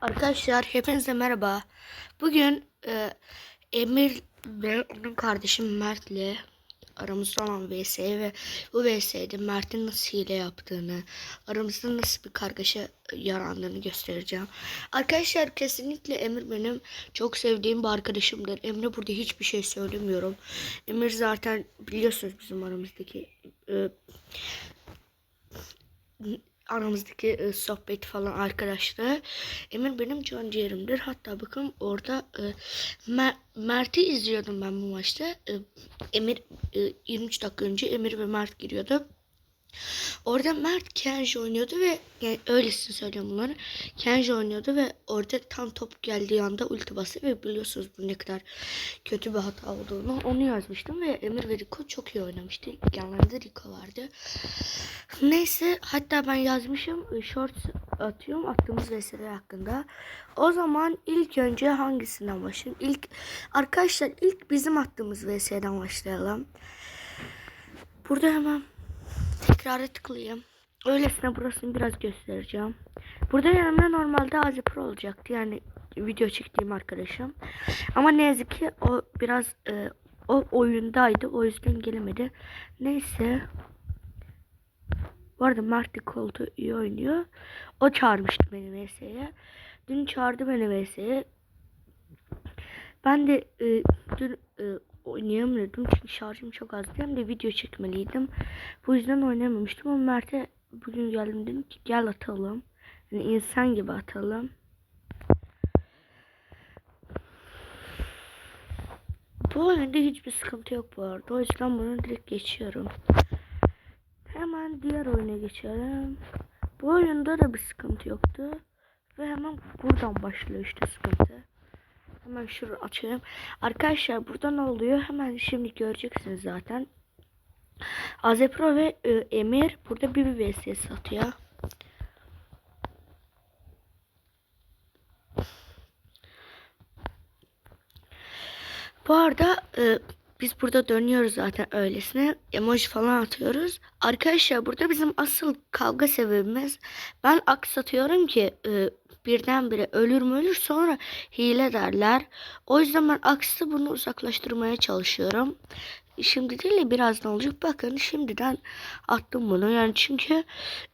Arkadaşlar hepinize merhaba. Bugün e, Emir ve onun kardeşi Mert'le aramızda olan vs ve bu vs'de Mert'in nasıl hile yaptığını, aramızda nasıl bir kargaşa yarandığını göstereceğim. Arkadaşlar kesinlikle Emir benim çok sevdiğim bir arkadaşımdır. Emre burada hiçbir şey söylemiyorum. Emir zaten biliyorsunuz bizim aramızdaki e, aramızdaki e, sohbet falan arkadaşlar. Emir benim can ciğerimdir. Hatta bakın orada e, Mer- Mert'i izliyordum ben bu maçta. E, Emir e, 23 dakika önce Emir ve Mert giriyordu. Orada Mert Kenji oynuyordu ve yani öylesini söylüyorum bunları. Kenji oynuyordu ve orada tam top geldiği anda ulti bastı ve biliyorsunuz bu ne kadar kötü bir hata olduğunu onu yazmıştım ve Emir ve Rico çok iyi oynamıştı. Yanlarında Rico vardı. Neyse hatta ben yazmışım e, short atıyorum attığımız vesileler hakkında. O zaman ilk önce hangisinden başlayayım? İlk arkadaşlar ilk bizim attığımız VS'den başlayalım. Burada hemen tekrara tıklayayım. Öylesine burasını biraz göstereceğim. Burada yanımda normalde Azi Pro olacaktı. Yani video çektiğim arkadaşım. Ama ne yazık ki o biraz e, o oyundaydı. O yüzden gelemedi. Neyse. Bu arada Mert koltuğu iyi oynuyor. O çağırmıştı beni VS'ye. Dün çağırdı beni VS'ye. Ben de e, dün e, oynayamıyordum çünkü şarjım çok azdı. Hem de video çekmeliydim. Bu yüzden oynayamamıştım ama Mert'e bugün geldim dedim ki gel atalım. Yani insan gibi atalım. Bu oyunda hiçbir sıkıntı yok bu arada. O yüzden bunu direkt geçiyorum. Hemen diğer oyuna geçelim. Bu oyunda da bir sıkıntı yoktu. Ve hemen buradan başlıyor işte sıkıntı. Hemen şunu açayım. Arkadaşlar burada ne oluyor? Hemen şimdi göreceksiniz zaten. Azepro ve e, Emir burada bir vs satıyor. Bu arada e, biz burada dönüyoruz zaten öylesine. Emoji falan atıyoruz. Arkadaşlar burada bizim asıl kavga sebebimiz ben aks atıyorum ki e, birdenbire ölür mü ölür sonra hile derler. O yüzden ben aksı bunu uzaklaştırmaya çalışıyorum. Şimdi değil de birazdan olacak. Bakın şimdiden attım bunu. Yani çünkü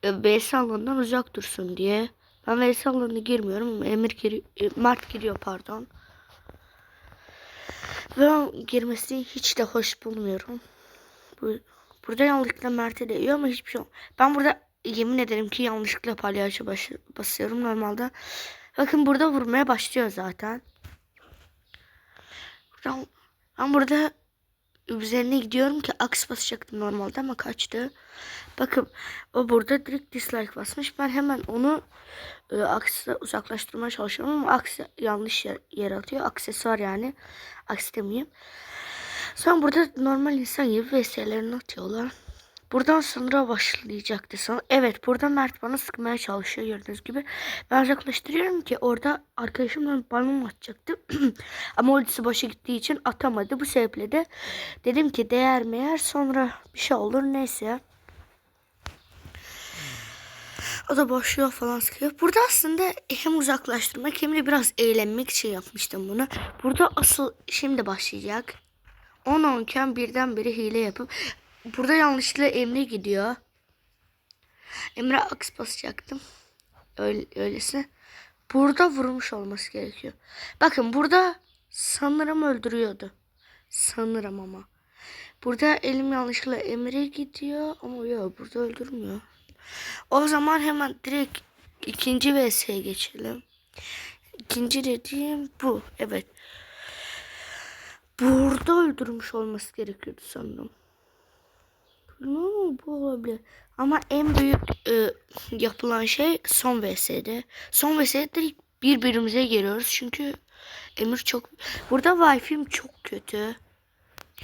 e, VS alanından uzak dursun diye. Ben VS alanına girmiyorum. Emir giri, e, Mert giriyor pardon. Ve girmesini hiç de hoş bulmuyorum. Bu, burada yanlışlıkla Mert'e değiyor ama hiçbir şey olmuyor. Ben burada yemin ederim ki yanlışlıkla palyaço baş, basıyorum normalde. Bakın burada vurmaya başlıyor zaten. Ben, ben burada üzerine gidiyorum ki aks basacaktım normalde ama kaçtı. Bakın o burada direkt dislike basmış. Ben hemen onu e, aksla uzaklaştırmaya çalışıyorum ama aks yanlış yer, yer atıyor. Aksesuar yani. Aks demeyeyim. Sonra burada normal insan gibi VS'lerini atıyorlar. Buradan sonra başlayacaktı sana. Evet burada Mert bana sıkmaya çalışıyor gördüğünüz gibi. Ben uzaklaştırıyorum ki orada arkadaşımla bana atacaktı. Ama ultisi boşa gittiği için atamadı. Bu sebeple de dedim ki değer meğer sonra bir şey olur neyse. O da boşluyor falan sıkıyor. Burada aslında hem uzaklaştırmak hem de biraz eğlenmek için yapmıştım bunu. Burada asıl şimdi başlayacak. 10 onken birdenbire hile yapıp burada yanlışlıkla Emre gidiyor. Emre aks basacaktım. Öyle, öylesi. Burada vurmuş olması gerekiyor. Bakın burada sanırım öldürüyordu. Sanırım ama. Burada elim yanlışlıkla Emre gidiyor ama yok burada öldürmüyor. O zaman hemen direkt ikinci VS'ye geçelim. İkinci dediğim bu. Evet. Burada öldürmüş olması gerekiyordu sanırım. No, bu olabilir. Ama en büyük e, yapılan şey son VS'de. Son VS'de direkt birbirimize geliyoruz. Çünkü Emir çok... Burada Wi-Fi'm çok kötü.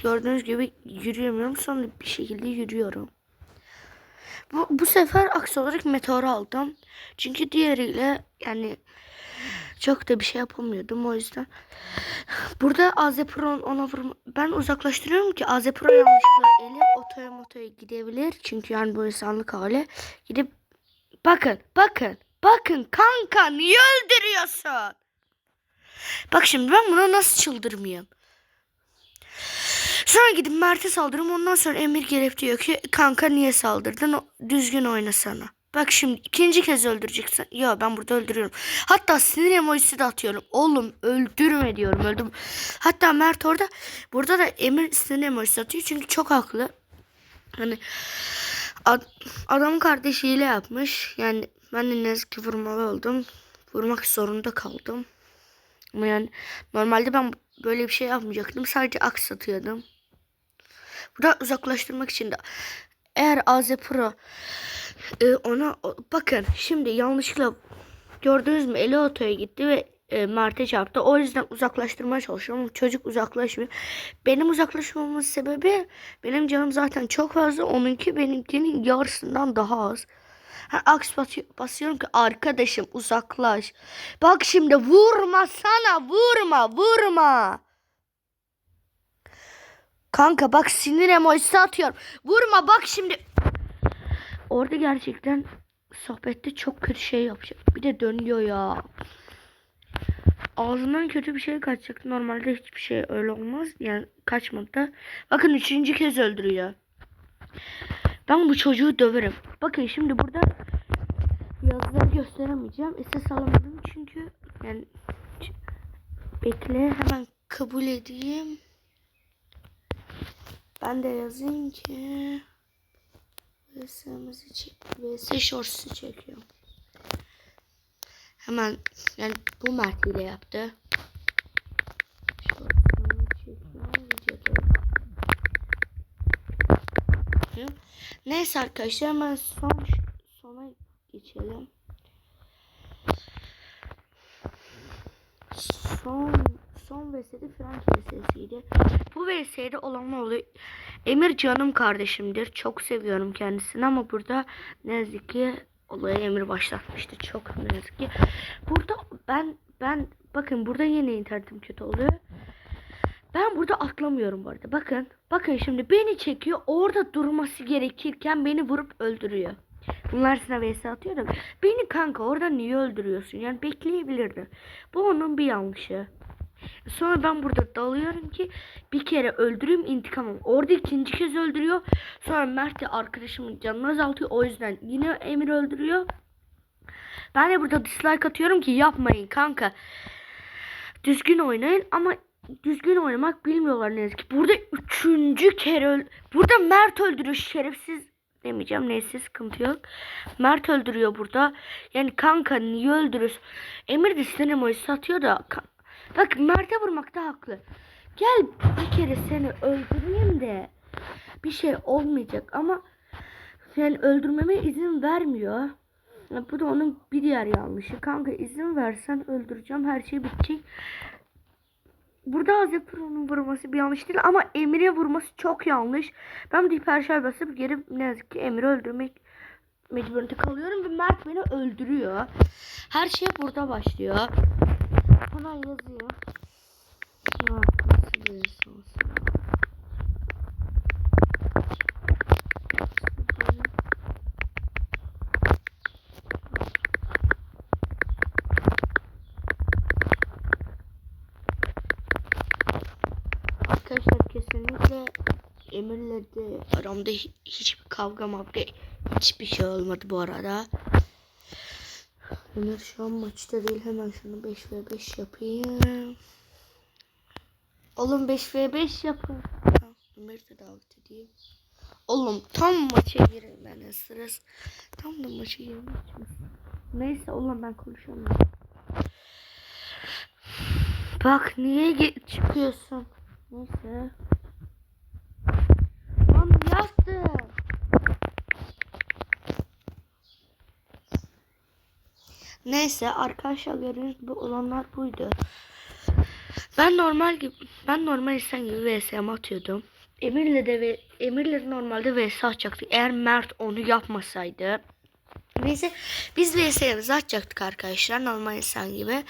Gördüğünüz gibi yürüyemiyorum. Sonra bir şekilde yürüyorum. Bu, bu sefer aksi olarak meteor aldım. Çünkü diğeriyle yani çok da bir şey yapamıyordum o yüzden. Burada Azepro ona vurma. Ben uzaklaştırıyorum ki Azepro yanlışlıkla eli otoya motoya gidebilir. Çünkü yani bu insanlık hali. Gidip bakın bakın Bakın kanka niye öldürüyorsun? Bak şimdi ben buna nasıl çıldırmayayım? Sonra gidip Mert'e saldırırım. Ondan sonra Emir gelip diyor ki kanka niye saldırdın? Düzgün oynasana. Bak şimdi ikinci kez öldüreceksin. Ya ben burada öldürüyorum. Hatta sinir emojisi de atıyorum. Oğlum öldürme diyorum. Öldüm. Hatta Mert orada burada da Emir sinir emojisi atıyor. Çünkü çok haklı. Hani ad, adamın kardeşi hile yapmış. Yani ben de ne yazık ki vurmalı oldum. Vurmak zorunda kaldım. Ama yani normalde ben böyle bir şey yapmayacaktım. Sadece aks atıyordum. Buradan uzaklaştırmak için de eğer AZ Pro e, ona bakın şimdi yanlışlıkla gördünüz mü eli gitti ve e, Mert'e çarptı. O yüzden uzaklaştırmaya çalışıyorum çocuk uzaklaşmıyor. Benim uzaklaşmamın sebebi benim canım zaten çok fazla. Onunki benimkinin yarısından daha az. Ha, aks basıyor- basıyorum ki arkadaşım uzaklaş. Bak şimdi vurma sana vurma vurma. Kanka bak sinir emojisi atıyorum. Vurma bak şimdi. Orada gerçekten sohbette çok kötü şey yapacak. Bir de dönüyor ya. Ağzından kötü bir şey kaçacak. Normalde hiçbir şey öyle olmaz. Yani kaçmadı da. Bakın üçüncü kez öldürüyor. Ben bu çocuğu döverim. Bakın şimdi burada yazıları gösteremeyeceğim. SS alamadım çünkü yani bekle hemen kabul edeyim. Ben de yazayım ki VS'mizi çek VS Shorts'u çekiyorum. Hemen yani bu Mert yaptı. Neyse arkadaşlar hemen son sona geçelim. Son son VS'de Frank VS'siydi. Bu VS'de olan oluyor? Emir canım kardeşimdir. Çok seviyorum kendisini ama burada ne yazık ki olayı Emir başlatmıştı. Çok ne yazık ki. Burada ben ben bakın burada yine internetim kötü oluyor. Ben burada atlamıyorum bu arada. Bakın. Bakın şimdi beni çekiyor. Orada durması gerekirken beni vurup öldürüyor. Bunlar sana vs atıyor da. Beni kanka orada niye öldürüyorsun? Yani bekleyebilirdi. Bu onun bir yanlışı. Sonra ben burada dalıyorum ki bir kere öldüreyim intikamım. Orada ikinci kez öldürüyor. Sonra Mert de arkadaşımın canını azaltıyor. O yüzden yine Emir öldürüyor. Ben de burada dislike atıyorum ki yapmayın kanka. Düzgün oynayın ama düzgün oynamak bilmiyorlar ne yazık ki. Burada üçüncü kere öl Burada Mert öldürüyor şerefsiz demeyeceğim neyse sıkıntı yok. Mert öldürüyor burada. Yani kanka niye öldürüyorsun? Emir de sinir emojisi atıyor da. Bak Mert'e vurmakta haklı. Gel bir kere seni öldüreyim de bir şey olmayacak ama yani öldürmeme izin vermiyor. Bu da onun bir diğer yanlışı. Kanka izin versen öldüreceğim her şey bitecek. Burada Azepro'nun vurması bir yanlış değil ama Emir'e vurması çok yanlış. Ben de hiperşal basıp geri ne yazık ki Emir'i öldürmek mecburiyeti kalıyorum ve Mert beni öldürüyor. Her şey burada başlıyor. Hemen yazayım. Arkadaşlar kesinlikle Emir'le de aramda hi- hiçbir kavga mavga hiçbir şey olmadı bu arada. Emir şu an maçta değil hemen şunu 5 ve 5 yapayım. Oğlum 5 ve 5 yapın. Emir de davet edeyim. Oğlum tam maça girin ben sırası. Tam da maça girmek. Neyse oğlum ben konuşamıyorum. Bak niye çıkıyorsun? Neyse. Lan yazdı. Neyse arkadaşlar gördüğünüz bu olanlar buydu. Ben normal gibi ben normal insan gibi VSM atıyordum. Emir'le de ve Emir'le normalde VS atacaktık. Eğer Mert onu yapmasaydı. Neyse biz VS'mizi atacaktık arkadaşlar normal insan gibi.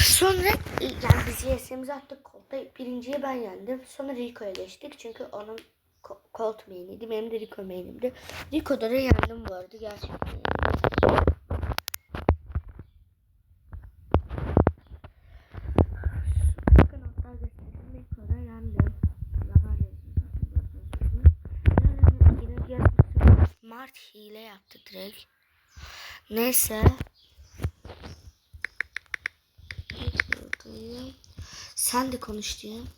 Sonra yani biz VS'mizi attık kolda. Birinciyi ben yendim. Sonra Rico'ya geçtik. Çünkü onun Colt main'iydi. Benim de Rico main'imdi. Rico'da da yendim bu arada gerçekten. Mert hile yaptı direkt. Neyse. Sen de konuş diyeyim.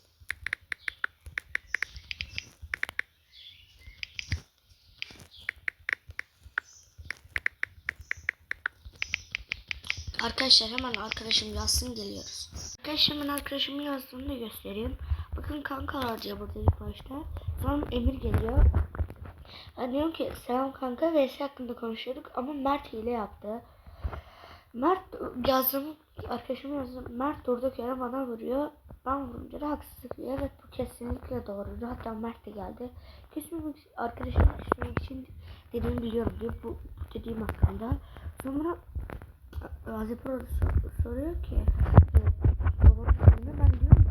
Arkadaşlar hemen arkadaşım yazsın geliyoruz. Arkadaşlar hemen arkadaşımı yazdığını da göstereyim. Bakın kankalar diyor burada ilk başta. Sonra Emir geliyor. Ben diyorum ki selam kanka VS hakkında konuşuyorduk ama Mert hile yaptı. Mert yazdığım arkadaşım yazdım. Mert durduk yere bana vuruyor. Ben vurunca da haksızlık diyor. Evet bu kesinlikle doğru. Hatta Mert de geldi. Küsmemek arkadaşım küsmemek için dediğimi biliyorum diyor. Bu, dediğim hakkında. Sonra Gazi Pro sor- soruyor ki ben diyorum.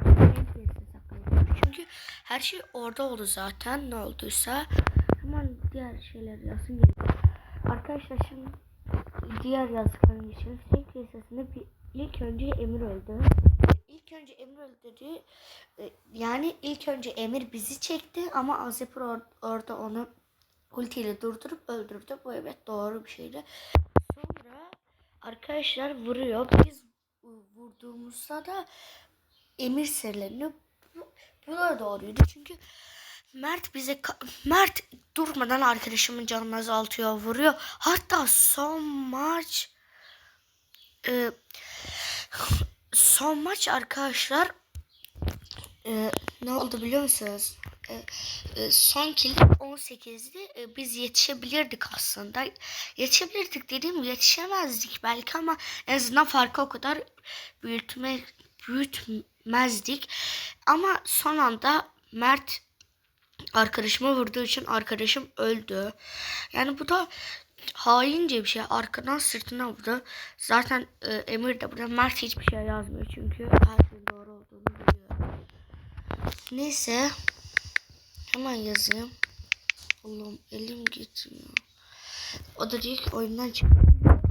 Çünkü her şey orada oldu zaten ne olduysa. Hemen diğer şeyler yazsın geliyor. Arkadaşlar şimdi diğer yazdıklarım için Fake listesinde bir ilk önce Emir öldü. İlk önce Emir öldü dedi. E, Yani ilk önce Emir bizi çekti ama Azipur or- orada onu ultiyle durdurup öldürdü. Bu evet doğru bir şeydi. Sonra arkadaşlar vuruyor. Biz vurduğumuzda da Emir sinirleniyor. Bu, bu da doğruydu. Çünkü Mert bize Mert durmadan arkadaşımın canını azaltıyor, vuruyor. Hatta son maç e, son maç arkadaşlar e, ne oldu biliyor musunuz? E, e, son kill 18'di. E, biz yetişebilirdik aslında. Yetişebilirdik dediğim yetişemezdik belki ama en azından farkı o kadar büyütme büyütmezdik. Ama son anda Mert arkadaşıma vurduğu için arkadaşım öldü. Yani bu da haince bir şey. Arkadan sırtına vurdu. Zaten e, Emir de burada Mert hiçbir şey yazmıyor çünkü her şeyin doğru olduğunu biliyor. Neyse. Hemen yazayım. Allah'ım elim gitmiyor. O da diyor ki oyundan çık.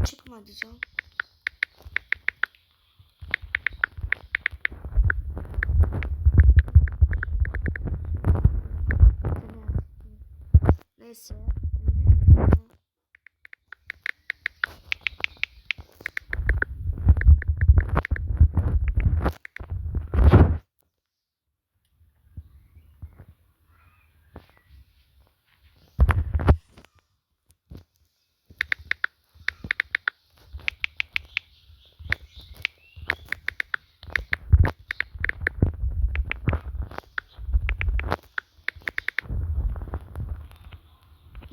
Çıkma diyeceğim. Neyse.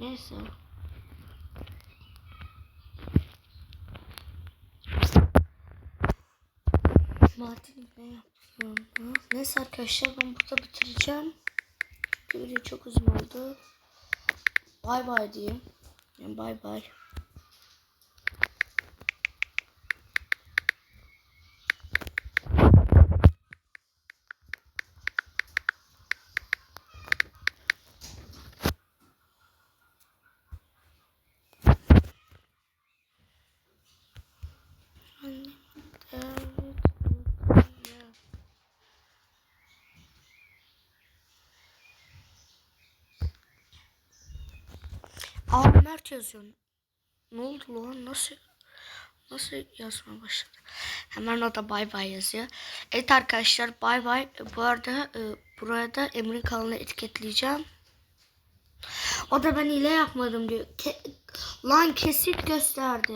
Neyse. Martin ne yapıyor? Neyse arkadaşlar ben burada bitireceğim. Çünkü video çok uzun oldu. Bay bay diyeyim. Yani bay bay. Evet. Aa Mert yazıyor. Ne oldu lan? Nasıl nasıl yazmaya başladı? Hemen o da bay bay yazıyor. Evet arkadaşlar bay bay. Bu arada e, buraya da Emre'nin kanalını etiketleyeceğim. O da ben hile yapmadım diyor. Ke- lan kesit gösterdi.